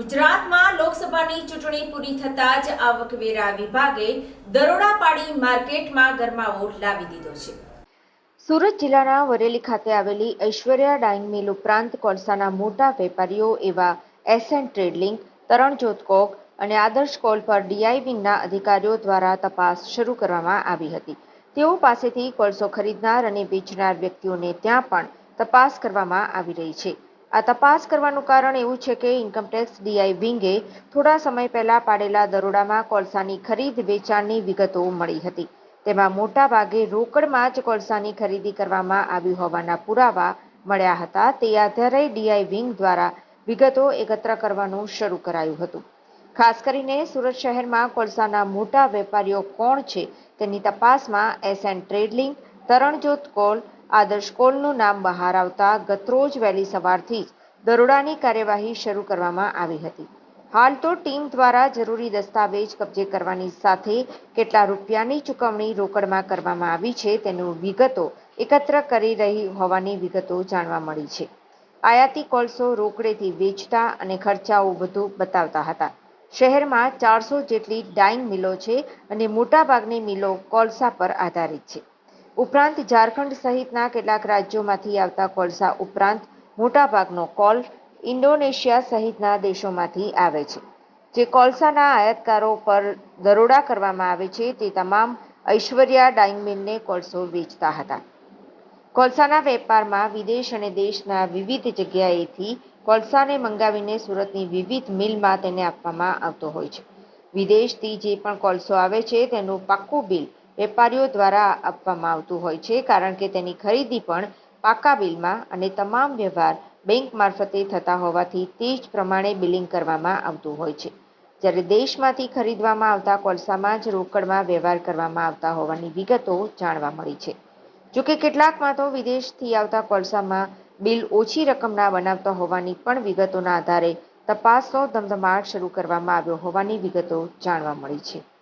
ગુજરાતમાં લોકસભાની ચૂંટણી પૂરી થતાં જ આવકવેરા વિભાગે દરોડા પાડી માર્કેટમાં ગરમાવો લાવી દીધો છે. સુરત જિલ્લાના વરેલી ખાતે આવેલી ઐશ્વર્યા ડાઇંગ મિલ ઉપરાંત કોલસાના મોટા વેપારીઓ એવા એસએન ટ્રેડલિંગ, તરણજોત કોક અને આદર્શ કોલ પર ડીઆઈવીના અધિકારીઓ દ્વારા તપાસ શરૂ કરવામાં આવી હતી. તેઓ પાસેથી કોલસો ખરીદનાર અને વેચનાર વ્યક્તિઓને ત્યાં પણ તપાસ કરવામાં આવી રહી છે. આ તપાસ કરવાનું કારણ એવું છે કે ઇન્કમટેક્સ ડીઆઈ વિંગે થોડા સમય પહેલા પાડેલા દરોડામાં કોલસાની ખરીદ વેચાણની વિગતો મળી હતી. તેમાં મોટા ભાગે રોકડમાં જ કોલસાની ખરીદી કરવામાં આવી હોવાના પુરાવા મળ્યા હતા. તે આધારે ડીઆઈ વિંગ દ્વારા વિગતો એકત્ર કરવાનું શરૂ કરાયું હતું. ખાસ કરીને સુરત શહેરમાં કોલસાના મોટા વેપારીઓ કોણ છે તેની તપાસમાં S and tradeling, Taranjot Kaul Adarsh કોલનું નામ બહાર આવતા ગતરોજ વહેલી સવારથી જ દરોડાની કાર્યવાહી શરૂ કરવામાં આવી હતી. હાલ તો ટીમ દ્વારા જરૂરી દસ્તાવેજ કબજે કરવાની સાથે કેટલા રૂપિયાની ચૂકવણી રોકડમાં કરવામાં આવી છે તેનું વિગતો એકત્ર કરી રહી હોવાની વિગતો જાણવા મળી છે. આયાતી કોલસો રોકડેથી વેચતા અને ખર્ચાઓ વધુ બતાવતા હતા. શહેરમાં ચારસો જેટલી ડાઇંગ મિલો છે અને મોટાભાગની મિલો કોલસા પર આધારિત છે. ઉપરાંત ઝારખંડ સહિતના કેટલાક રાજ્યોમાંથી આવતા કોલસા ઉપરાંત મોટાભાગનો કોલ ઇન્ડોનેશિયા સહિતના દેશોમાંથી આવે છે. જે કોલસાના આયાતકારો પર દરોડા કરવામાં આવે છે, તે તમામ ઐશ્વર્યા ડાઇંગ મિલને કોલસો વેચતા હતા. કોલસાના વેપારમાં વિદેશ અને દેશના વિવિધ જગ્યાએથી કોલસાને મંગાવીને સુરતની વિવિધ મિલમાં તેને આપવામાં આવતો હોય છે. વિદેશથી જે પણ કોલસો આવે છે, તેનું પાક્કું બિલ વેપારીઓ દ્વારા આપવામાં આવતું હોય છે, કારણ કે તેની ખરીદી પણ પાકા બિલમાં અને તમામ વ્યવહાર બેંક મારફતે થતા હોવાથી તે જ પ્રમાણે બિલિંગ કરવામાં આવતું હોય છે. જ્યારે દેશમાંથી ખરીદવામાં આવતા કોલસામાં જ રોકડમાં વ્યવહાર કરવામાં આવતા હોવાની વિગતો જાણવા મળી છે. જોકે કેટલાકમાં તો વિદેશથી આવતા કોલસામાં બિલ ઓછી રકમના બનાવતા હોવાની પણ વિગતોના આધારે તપાસનો ધમધમાટ શરૂ કરવામાં આવ્યો હોવાની વિગતો જાણવા મળી છે.